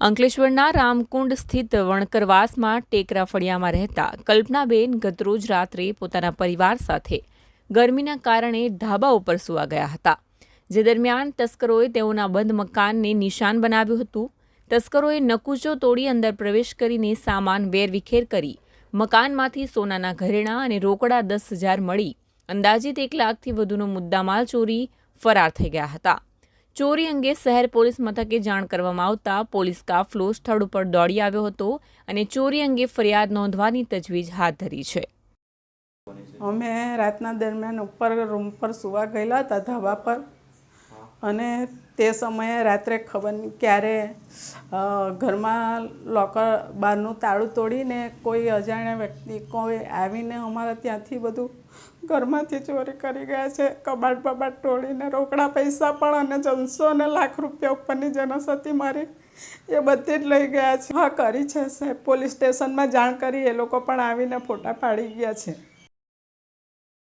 અંકલેશ્વરના રામકુંડ સ્થિત વણકરવાસમાં ટેકરા ફળિયામાં રહેતા કલ્પનાબેન ગતરોજ રાત્રે પોતાના પરિવાર સાથે ગરમીના કારણે ધાબા ઉપર સૂવા ગયા હતા. જે દરમિયાન તસ્કરોએ તેઓના બંધ મકાનને નિશાન બનાવ્યું હતું. તસ્કરોએ નકુચો તોડી અંદર પ્રવેશ કરીને સામાન વેરવિખેર કરી મકાનમાંથી સોનાના ઘરેણાં અને રોકડા દસ હજાર મળી. અંદાજિત એક લાખથી વધુનો મુદ્દામાલ ચોરી ફરાર થઈ ગયા હતા. ચોરી અંગે શહેર પોલીસ મથકે જાણ કરવામાં આવતા પોલીસ કાફલો સ્થળ ઉપર દોડી આવ્યો હતો અને ચોરી અંગે ફરિયાદ નોંધવાની તજવીજ હાથ ધરી છે. અમે રાતના દરમિયાન ઉપર, રૂમ પર સુવા ગયેલા હતા, ધાબા પર. અને તે સમયે રાત્રે ખબર નહીં ક્યારે ઘરમાં લોકર બહારનું તાળું તોડીને કોઈ અજાણ્યા વ્યક્તિ કોઈ આવીને અમારા ત્યાંથી બધું ઘરમાંથી ચોરી કરી ગયા છે. કબાટ બબાટ તોડીને રોકડા પૈસા પણ અને જનસો અને લાખ રૂપિયા ઉપરની જનસતી મારી એ બધી જ લઈ ગયા છે. હા, કરી છે સાહેબ. પોલીસ સ્ટેશનમાં જાણ કરી એ લોકો પણ આવીને ફોટા પાડી ગયા છે.